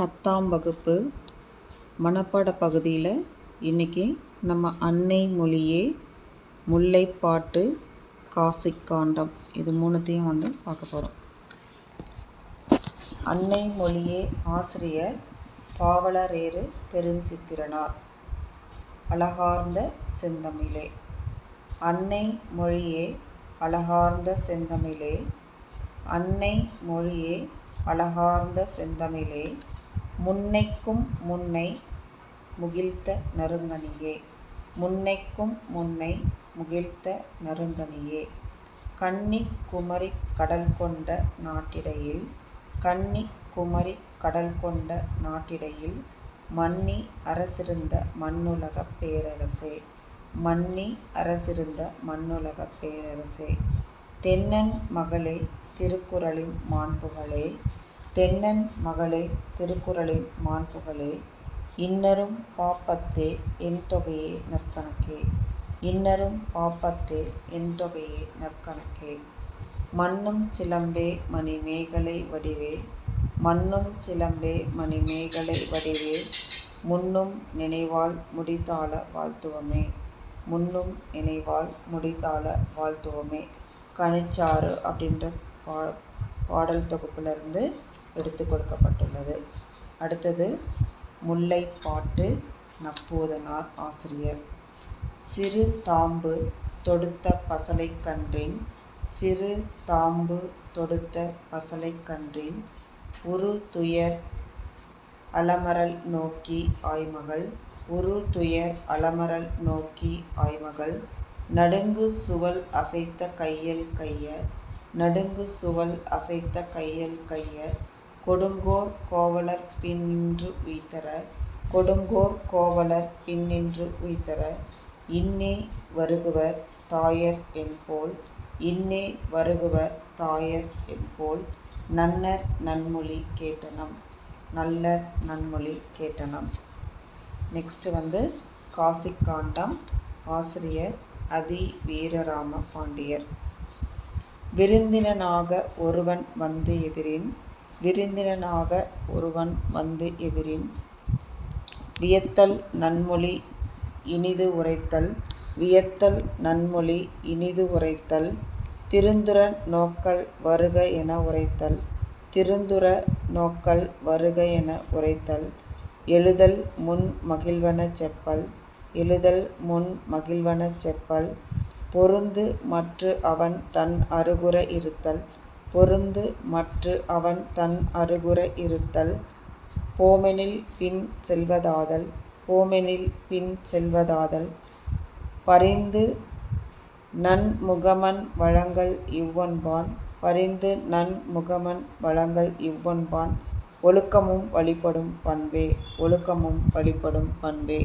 பத்தாம் வகுப்பு மனப்பாட பகுதியில் இன்றைக்கி நம்ம அன்னை மொழியே முல்லைப்பாட்டு காசிக்காண்டம். இது மூணுத்தையும் வந்து பார்க்க போகிறோம் அன்னை மொழியே ஆசிரியர் பாவலரேறு பெருஞ்சித்திரனார். அழகார்ந்த செந்தமிழே. அன்னை மொழியே அழகார்ந்த செந்தமிழே. அன்னை மொழியே அழகார்ந்த செந்தமிழே. முன்னைக்கும் முன்னை முகிழ்த்த நறுங்கனியே முன்னைக்கும் முன்னை முகிழ்த்த நறுங்கனியே கன்னி குமரி கடல் கொண்ட நாட்டிடையில் கன்னி குமரி கடல் கொண்ட நாட்டிடையில் மன்னி அரசிருந்த மண்ணுலகப் பேரரசே. மன்னி அரசிருந்த மண்ணுலகப் பேரரசே. தென்னன் மகளே திருக்குறளின் மாண்புகளே. தென்னன் மகளே திருக்குறளின் மாண்புகளே இன்னரும் பாப்பத்தே எண்தொகையே நற்கணக்கே. இன்னரும் பாப்பத்தே எண்தொகையே நற்கணக்கே. மன்னும் சிலம்பே மணிமேகலை வடிவே மண்ணும் சிலம்பே மணிமேகலை வடிவே முன்னும் நினைவால் முடித்தாள வாழ்த்துவமே. முன்னும் நினைவால் முடித்தாள வாழ்த்துவமே. கனிச்சாறு அப்படின்ற பா பாடல் தொகுப்பிலிருந்து எடுத்து கொடுக்கப்பட்டுள்ளது. அடுத்தது முல்லைப்பாட்டு நப்போதனார் ஆசிரியர். சிறு தாம்பு தொடுத்த பசலைக்கன்றின் சிறு தாம்பு தொடுத்த பசலைக்கன்றின் உரு துயர் அலமரல் நோக்கி ஆய்மகள் உரு துயர் அலமரல் நோக்கி ஆய்மகள் நடுங்கு சுவல் அசைத்த கையல் கைய நடுங்கு சுவல் அசைத்த கையல் கைய கொடுங்கோர் கோவலர் பின்னின்று உய்த்தர கொடுங்கோர் கோவலர் பின்னின்று உய்த்தர இன்னே வருகுவர் தாயர் என்போல் இன்னே வருகுவர் தாயர் என்போல் நன்னர் நன்மொழி கேட்டனம் நல்லர் நன்மொழி கேட்டனம். நெக்ஸ்ட்டு வந்து காசிக்காண்டம் ஆசிரியர் அதி வீரராம பாண்டியர். விருந்தினனாக ஒருவன் வந்து எதிரின் விருந்தினனாக ஒருவன் வந்து எதிரின் வியத்தல் நன்மொழி இனிது உரைத்தல் வியத்தல் நன்மொழி இனிது உரைத்தல் திருந்துர நோக்கல் வருக என உரைத்தல் திருந்துர நோக்கல் வருக என உரைத்தல் எழுதல் முன் மகிழ்வன செப்பல் எழுதல் முன் மகிழ்வன செப்பல் பொருந்து மற்று அவன் தன் அருகுற இருத்தல் பொருந்து மற்று அவன் தன் அருகுர இருத்தல். போமெனில் பின் செல்வதாதல் போமெனில் பின் செல்வதாதல். பரிந்து நன்முகமன் வழங்கல் இவ்வொன்பான் பரிந்து நன்முகமன் வழங்கல் இவ்வொன்பான். ஒழுக்கமும் வழிபடும் பண்பே ஒழுக்கமும் வழிபடும் பண்பே.